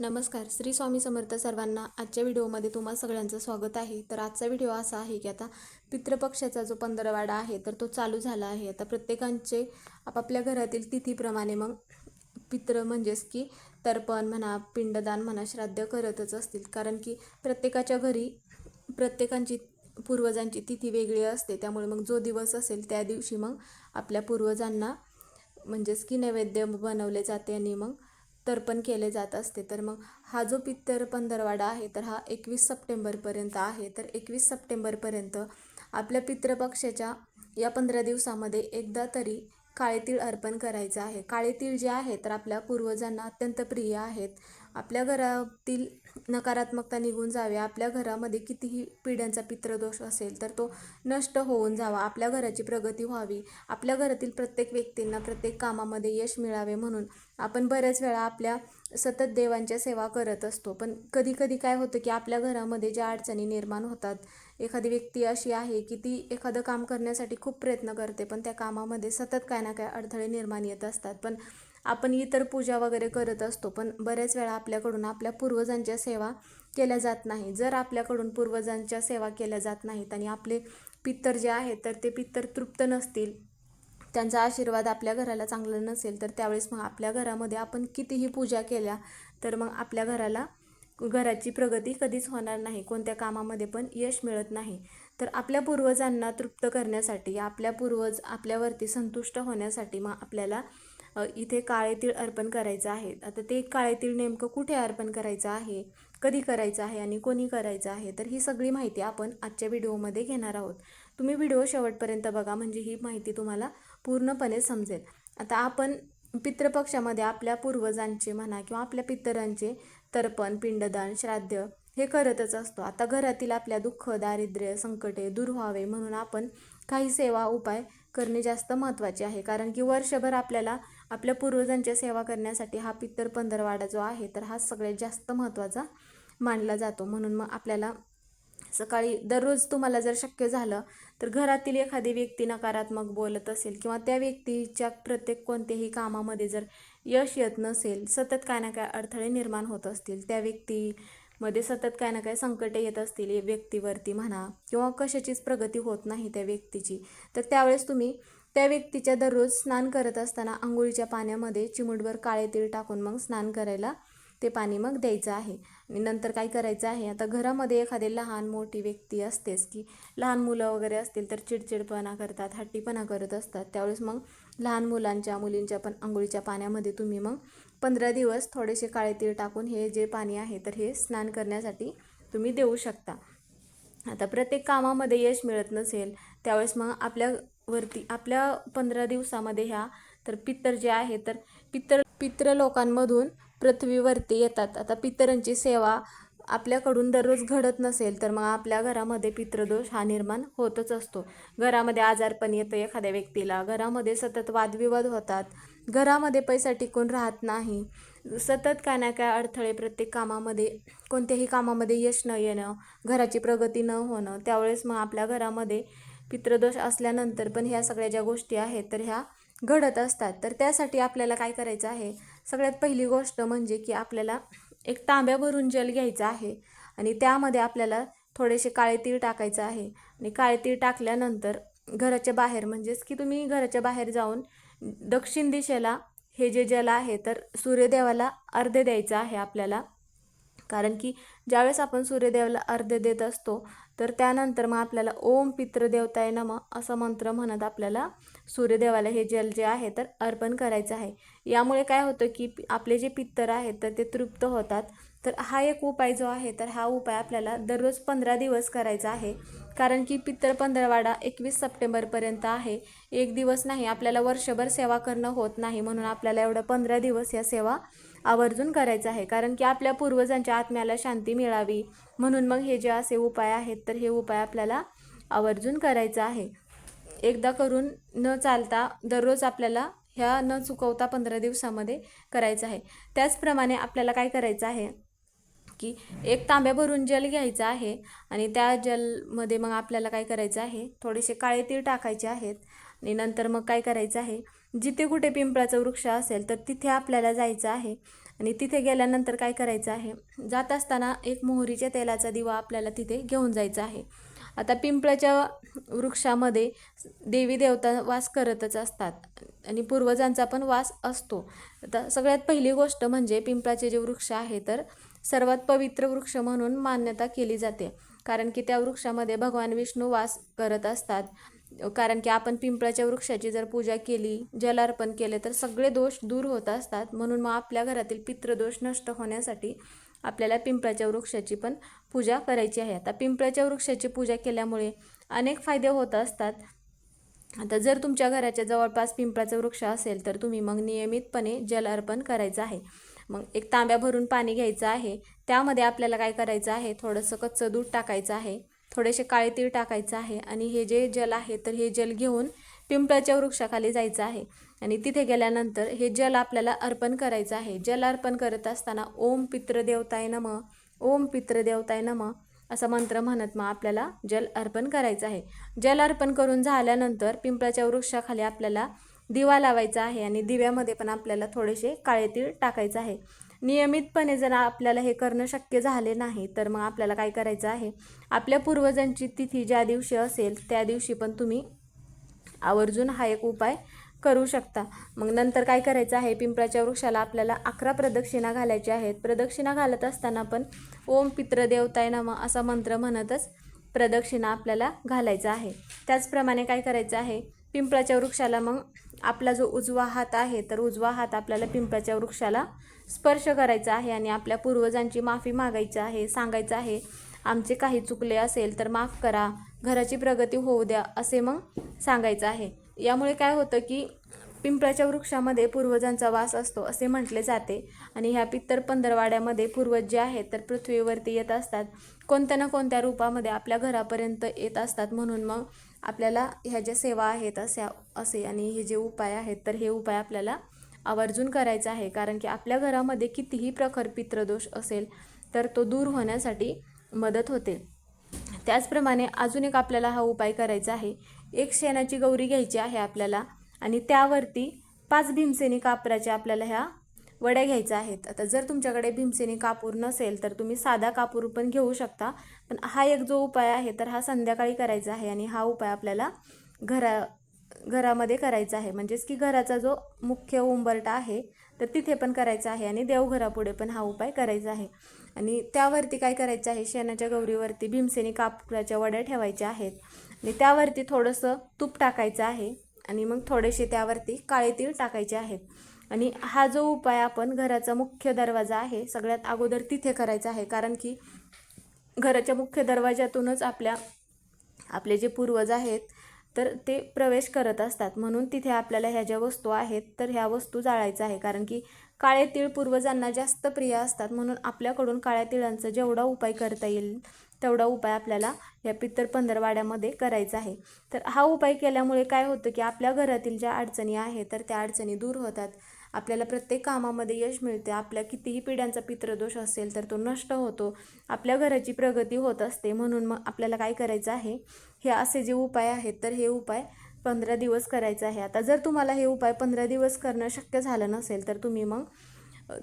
नमस्कार श्री स्वामी समर्थ सर्वांना आजच्या व्हिडिओमध्ये तुम्हा सगळ्यांचं स्वागत आहे. तर आजचा व्हिडिओ असा आहे की आता पितृपक्षाचा जो पंधरवाडा आहे तर तो चालू झाला आहे. आता प्रत्येकांचे आपापल्या घरातील तिथीप्रमाणे मग पितृ म्हणजेच की तर्पण म्हणा पिंडदान म्हणा श्राद्ध करतच असतील. कारण की प्रत्येकाच्या घरी प्रत्येकांची पूर्वजांची तिथी वेगळी असते. त्यामुळे मग जो दिवस असेल त्या दिवशी मग आपल्या पूर्वजांना म्हणजेच की नैवेद्य बनवले जाते आणि मग तर्पण केले जात असते. तर मग हा जो पित्तर पंधरवाडा आहे तर हा एकवीस सप्टेंबरपर्यंत आहे. तर एकवीस सप्टेंबरपर्यंत आपल्या पितृपक्षाच्या या पंधरा दिवसामध्ये एकदा तरी काळे तीळ अर्पण करायचं आहे. काळे तीळ जे आहे तर आपल्या पूर्वजांना अत्यंत प्रिय आहेत. आपल्या घरातील नकारात्मकता निघून जावे. आपल्या घरामध्ये कितीही पिढ्यांचा पित्रदोष असेल तर तो नष्ट होऊन जावा. आपल्या घराची प्रगती व्हावी. आपल्या घरातील प्रत्येक व्यक्तींना प्रत्येक कामामध्ये यश मिळावे म्हणून आपण बऱ्याच वेळा आपल्या सतत देवांच्या सेवा करत असतो. पण कधी कधी काय होतं की आपल्या घरामध्ये ज्या अडचणी निर्माण होतात एखादी व्यक्ती अशी आहे की ती एखादं काम करण्यासाठी खूप प्रयत्न करते पण त्या कामामध्ये सतत काय ना काय अडथळे निर्माण येत असतात. पण आपण इतर पूजा वगैरे करत असतो पण बऱ्याच वेळा आपल्याकडून आपल्या पूर्वजांच्या सेवा केल्या जात नाही. जर आपल्याकडून पूर्वजांच्या सेवा केल्या जात नाहीत आणि आपले पित्तर जे आहेत तर ते पित्तर तृप्त नसतील त्यांचा आशीर्वाद आपल्या घराला चांगला नसेल तर त्यावेळेस मग आपल्या घरामध्ये आपण कितीही पूजा केल्या तर मग आपल्या घराला घराची प्रगती कधीच होणार नाही. कोणत्या कामामध्ये पण यश मिळत नाही. तर आपल्या पूर्वजांना तृप्त करण्यासाठी आपल्या पूर्वज आपल्यावरती संतुष्ट होण्यासाठी मग आपल्याला इथे काळे तीळ अर्पण करायचं आहे. आता ते काळे तीळ नेमकं कुठे अर्पण करायचं आहे? कधी करायचं आहे आणि कोणी करायचं आहे? तर ही सगळी माहिती आपण आजच्या व्हिडिओमध्ये घेणार आहोत. तुम्ही व्हिडिओ शेवटपर्यंत बघा म्हणजे ही माहिती तुम्हाला पूर्णपणे समजेल. आता आपण पितृपक्षामध्ये आपल्या पूर्वजांचे म्हणा किंवा आपल्या पितरांचे तर्पण पिंडदान श्राद्ध हे करतच असतो. आता घरातील आपल्या दुःख दारिद्र्य संकटे दूर व्हावे म्हणून आपण काही सेवा उपाय करणे जास्त महत्त्वाचे आहे. कारण की वर्षभर आपल्याला आपल्या पूर्वजांच्या सेवा करण्यासाठी हा पित्तर पंधरवाडा जो आहे तर हा सगळ्यात जास्त महत्त्वाचा मानला जातो. म्हणून मग आपल्याला सकाळी दररोज तुम्हाला जर शक्य झालं तर घरातील एखादी व्यक्ती नकारात्मक बोलत असेल किंवा त्या व्यक्तीच्या प्रत्येक कोणत्याही कामामध्ये जर यश येत नसेल सतत काय ना काय अडथळे निर्माण होत असतील. त्या व्यक्तीमध्ये सतत काय ना काय संकटे येत असतील व्यक्तीवरती म्हणा किंवा कशाचीच प्रगती होत नाही त्या व्यक्तीची. तर त्यावेळेस तुम्ही त्या व्यक्तीच्या दररोज स्नान करत असताना आंघोळीच्या पाण्यामध्ये चिमूटभर काळे तीळ टाकून मग स्नान करायला ते पाणी मग द्यायचं आहे. आणि नंतर काय करायचं आहे? आता घरामध्ये एखादे लहान मोठी व्यक्ती असतेच की लहान मुलं वगैरे असतील तर चिडचिडपणा करतात हट्टीपणा करत असतात. त्यावेळेस मग लहान मुलांच्या मुलींच्या पण आंघोळीच्या पाण्यामध्ये तुम्ही मग पंधरा दिवस थोडेसे काळे तीळ टाकून हे जे पाणी आहे तर हे स्नान करण्यासाठी तुम्ही देऊ शकता. आता प्रत्येक कामामध्ये यश मिळत नसेल त्यावेळेस मग आपल्या वरती आपल्या पंधरा दिवसामध्ये ह्या तर पित्तर जे आहे तर पित्तर पित्र लोकांमधून पृथ्वीवरती येतात. आता पितरांची सेवा आपल्याकडून दररोज घडत नसेल तर मग आपल्या घरामध्ये पितृदोष हा निर्माण होतच असतो. घरामध्ये आजारपण येतं एखाद्या व्यक्तीला. घरामध्ये सतत वादविवाद होतात. घरामध्ये पैसा टिकून राहत नाही. सतत काय ना काय अडथळे प्रत्येक कामामध्ये कोणत्याही कामामध्ये यश न येणं घराची प्रगती न होणं त्यावेळेस मग आपल्या घरामध्ये पितृदोष असल्यानंतर पण ह्या सगळ्या ज्या गोष्टी आहेत तर ह्या घडत असतात. तर त्यासाठी आपल्याला काय करायचं आहे? सगळ्यात पहिली गोष्ट म्हणजे की आपल्याला एक तांब्या भरून जल घ्यायचं आहे आणि त्यामध्ये आपल्याला थोडेसे काळे तीळ टाकायचं आहे. आणि काळे तीळ टाकल्यानंतर घराच्या बाहेर म्हणजेच की तुम्ही घराच्या बाहेर जाऊन दक्षिण दिशेला हे जे जल आहे तर सूर्यदेवाला अर्धे द्यायचं आहे आपल्याला. कारण की ज्यावेळेस आपण सूर्यदेवाला अर्धे देत असतो तर त्यानंतर मग आपल्याला ओम पितृदेवताय नम असं मंत्र म्हणत आपल्याला सूर्यदेवाला हे जल जे आहे तर अर्पण करायचं आहे. यामुळे काय होतं की आपले जे पित्तर आहेत तर ते तृप्त होतात. तर हा एक उपाय जो आहे तर हा उपाय आपल्याला दररोज पंधरा दिवस करायचा आहे. कारण की पित्तर पंधरवाडा एकवीस सप्टेंबरपर्यंत आहे. एक दिवस नाही आपल्याला वर्षभर सेवा करणं होत नाही म्हणून आपल्याला एवढं पंधरा दिवस या सेवा आवर्जून करायचं आहे. कारण की आपल्या पूर्वजांच्या आत्म्याला शांती मिळावी म्हणून मग हे जे असे उपाय आहेत तर हे उपाय आपल्याला आवर्जून करायचं आहे. एकदा करून न चालता दररोज आपल्याला ह्या न चुकवता पंधरा दिवसामध्ये करायचं आहे. त्याचप्रमाणे आपल्याला काय करायचं आहे की एक तांब्या भरून जल घ्यायचं आहे आणि त्या जलमध्ये मग आपल्याला काय करायचं आहे? थोडेसे काळे तीळ टाकायचे आहेत आणि नंतर मग काय करायचं आहे? जिथे कुठे पिंपळाचा वृक्ष असेल तर तिथे आपल्याला जायचं आहे आणि तिथे गेल्यानंतर काय करायचं आहे? जात असताना एक मोहरीच्या तेलाचा दिवा आपल्याला तिथे घेऊन जायचा आहे. आता पिंपळाच्या वृक्षामध्ये देवी देवता वास करतच असतात आणि पूर्वजांचा पण वास असतो. आता सगळ्यात पहिली गोष्ट म्हणजे पिंपळाचे जे वृक्ष आहे तर सर्वात पवित्र वृक्ष म्हणून मान्यता केली जाते. कारण की त्या वृक्षामध्ये भगवान विष्णू वास करत असतात. कारण की आपण पिंपळाच्या वृक्षाची जर पूजा केली जलार्पण केले तर सगळे दोष दूर होत असतात. म्हणून मग आपल्या घरातील पितृदोष नष्ट होण्यासाठी आपल्याला पिंपळाच्या वृक्षाची पण पूजा करायची आहे. आता पिंपळाच्या वृक्षाची पूजा केल्यामुळे अनेक फायदे होत असतात. आता जर तुमच्या घराच्या जवळपास पिंपळाचं वृक्ष असेल तर तुम्ही मग नियमितपणे जल अर्पण करायचं आहे. मग एक तांब्या भरून पाणी घ्यायचं आहे. त्यामध्ये आपल्याला काय करायचं आहे? थोडंसं कच्चं दूध टाकायचं आहे. थोडेसे काळे तीळ टाकायचं आहे आणि हे जे जल आहे तर हे जल घेऊन पिंपळाच्या वृक्षाखाली जायचं आहे. आणि तिथे गेल्यानंतर हे जल आपल्याला अर्पण करायचं आहे. जल अर्पण करत असताना ओम पितृदेवताय नम ओम पितृदेवताय नम असा मंत्र म्हणत मग आपल्याला जल अर्पण करायचं आहे. जल अर्पण करून झाल्यानंतर पिंपळाच्या वृक्षाखाली आपल्याला दिवा लावायचा आहे आणि दिव्यामध्ये पण आपल्याला थोडेसे काळे तीळ टाकायचं आहे. नियमितपणे जर आपल्याला हे करणं शक्य झाले नाही तर मग आपल्याला काय करायचं आहे? आपल्या पूर्वजांची तिथी ज्या दिवशी असेल त्या दिवशी पण तुम्ही आवर्जून हा एक उपाय करू शकता. मग नंतर काय करायचं आहे? पिंपळाच्या वृक्षाला आपल्याला अकरा प्रदक्षिणा घालायच्या आहेत. प्रदक्षिणा घालत असताना पण ओम पित्रदेवताय नम असा मंत्र म्हणतच प्रदक्षिणा आपल्याला घालायचा आहे. त्याचप्रमाणे काय करायचं आहे? पिंपळाच्या वृक्षाला मग आपला जो उजवा हात आहे तर उजवा हात आपल्याला पिंपळाच्या वृक्षाला स्पर्श करायचा आहे आणि आपल्या पूर्वजांची माफी मागायची आहे सांगायचं आहे आमचे काही चुकले असेल तर माफ करा घराची प्रगती होऊ द्या असे मग सांगायचं आहे. यामुळे काय होतं की पिंपळाच्या वृक्षामध्ये पूर्वजांचा वास असतो असे म्हटले जाते. आणि ह्या पित्तर पंधरवाड्यामध्ये पूर्वज जे आहेत तर पृथ्वीवरती येत असतात. कोणत्या ना कोणत्या रूपामध्ये आपल्या घरापर्यंत येत असतात म्हणून मग आपल्याला ह्या ज्या सेवा आहेत अशा असे आणि हे जे उपाय आहेत तर हे उपाय आपल्याला आवर्जून करायचा आहे. कारण की आपल्या घरामध्ये कितीही प्रखर पित्रदोष असेल तर तो दूर होण्यासाठी मदत होते. त्याचप्रमाणे अजून एक आपल्याला हा उपाय करायचा आहे. एक शेणाची गौरी घ्यायची आहे आपल्याला. आणि त्यावरती पाच भीमसेनी कापराच्या आपल्याला ह्या वड्या घ्यायच्या आहेत. आता जर तुमच्याकडे भीमसेनी कापूर नसेल तर तुम्ही साधा कापूर पण घेऊ शकता. पण हा एक जो उपाय आहे तर हा संध्याकाळी करायचा आहे आणि हा उपाय आपल्याला घरा घरामध्ये करायचा आहे. म्हणजेच की घराचा जो मुख्य उंबरटा आहे तर तिथे पण करायचा आहे आणि देवघरापुढे पण हा उपाय करायचा आहे. आणि त्यावरती काय करायचं आहे शेणाच्या गौरीवरती भीमसेनी कापराच्या वड्या ठेवायच्या आहेत. आणि त्यावरती थोडंसं तूप टाकायचं आहे. आणि मग थोडेसे त्यावरती काळे तीळ टाकायचे आहेत. आणि हा जो उपाय आपण घराचा मुख्य दरवाजा आहे सगळ्यात अगोदर तिथे करायचा आहे. कारण की घराच्या मुख्य दरवाजातूनच आपल्या आपले जे पूर्वज आहेत तर ते प्रवेश करत असतात. म्हणून तिथे आपल्याला ह्या ज्या वस्तू आहेत तर ह्या वस्तू जाळायच्या आहे. कारण की काळे तीळ पूर्वजांना जास्त प्रिय असतात. म्हणून आपल्याकडून काळ्या तिळांचा जेवढा उपाय करता येईल तेवढा उपाय आपल्याला या पित्तर पंधरवाड्यामध्ये करायचा आहे. तर हा उपाय केल्यामुळे काय होतं की आपल्या घरातील ज्या अडचणी आहेत तर त्या अडचणी दूर होतात. आपल्याला प्रत्येक कामामध्ये यश मिळते. आपल्या कितीही पिढ्यांचा पितृदोष असेल तर तो नष्ट होतो. आपल्या घराची प्रगती होत असते. म्हणून मग आपल्याला काय करायचं आहे? हे असे जे उपाय आहेत तर हे उपाय पंधरा दिवस करायचं आहे. आता जर तुम्हाला हे उपाय पंधरा दिवस करणं शक्य झालं नसेल तर तुम्ही मग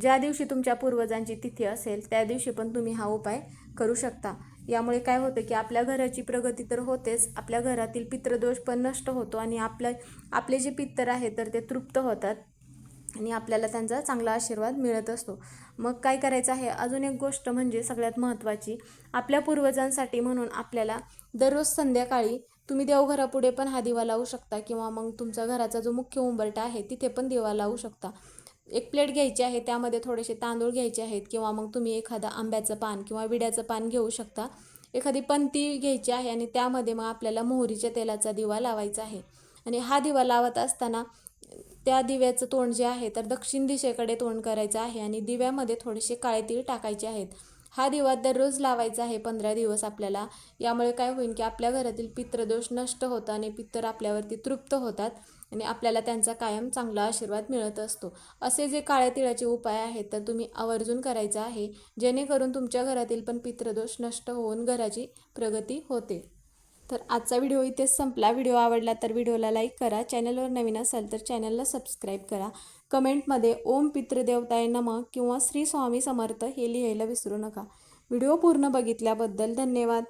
ज्या दिवशी तुमच्या पूर्वजांची तिथी असेल त्या दिवशी पण तुम्ही हा उपाय करू शकता. यामुळे काय होतं की आपल्या घराची प्रगती तर होतेच आपल्या घरातील पित्रदोष पण नष्ट होतो आणि आपल्या आपले जे पित्तर आहे तर ते तृप्त होतात आणि आपल्याला त्यांचा चांगला आशीर्वाद मिळत असतो. मग काय करायचं आहे? अजून एक गोष्ट म्हणजे सगळ्यात महत्त्वाची आपल्या पूर्वजांसाठी म्हणून आपल्याला दररोज संध्याकाळी तुम्ही देवघरापुढे पण हा दिवा लावू शकता किंवा मग तुमचा घराचा जो मुख्य उंबरटा आहे तिथे पण दिवा लावू शकता. एक प्लेट घ्यायची आहे त्यामध्ये थोडेसे तांदूळ घ्यायचे आहेत किंवा मग तुम्ही एखादं आंब्याचं पान किंवा विड्याचं पान घेऊ शकता. एखादी पंती घ्यायची आहे आणि त्यामध्ये मग आपल्याला मोहरीच्या तेलाचा दिवा लावायचा आहे. आणि हा दिवा लावत असताना त्या दिव्याचं तोंड जे आहे तर दक्षिण दिशेकडे तोंड करायचं आहे आणि दिव्यामध्ये थोडेसे काळे तीळ टाकायचे आहेत. हा दिवा दररोज लावायचा आहे पंधरा दिवस आपल्याला. यामुळे काय होईल की आपल्या घरातील पित्रदोष नष्ट होतात आणि पित्तर आपल्यावरती तृप्त होतात. आणि आपल्याला त्यांचा कायम चांगला आशीर्वाद मिळत असतो. असे जे काळ्या तिळाचे उपाय आहेत तर तुम्ही आवर्जून करायचं आहे. जेणेकरून तुमच्या घरातील पण पितृदोष नष्ट होऊन घराची प्रगती होते. तर आजचा व्हिडिओ इथेच संपला. व्हिडिओ आवडला तर व्हिडिओला लाईक करा. चॅनलवर नवीन असाल तर चॅनलला सबस्क्राईब करा. कमेंटमध्ये ओम पितृदेवताय नम किंवा श्री स्वामी समर्थ हे लिहायला विसरू नका. व्हिडिओ पूर्ण बघितल्याबद्दल धन्यवाद.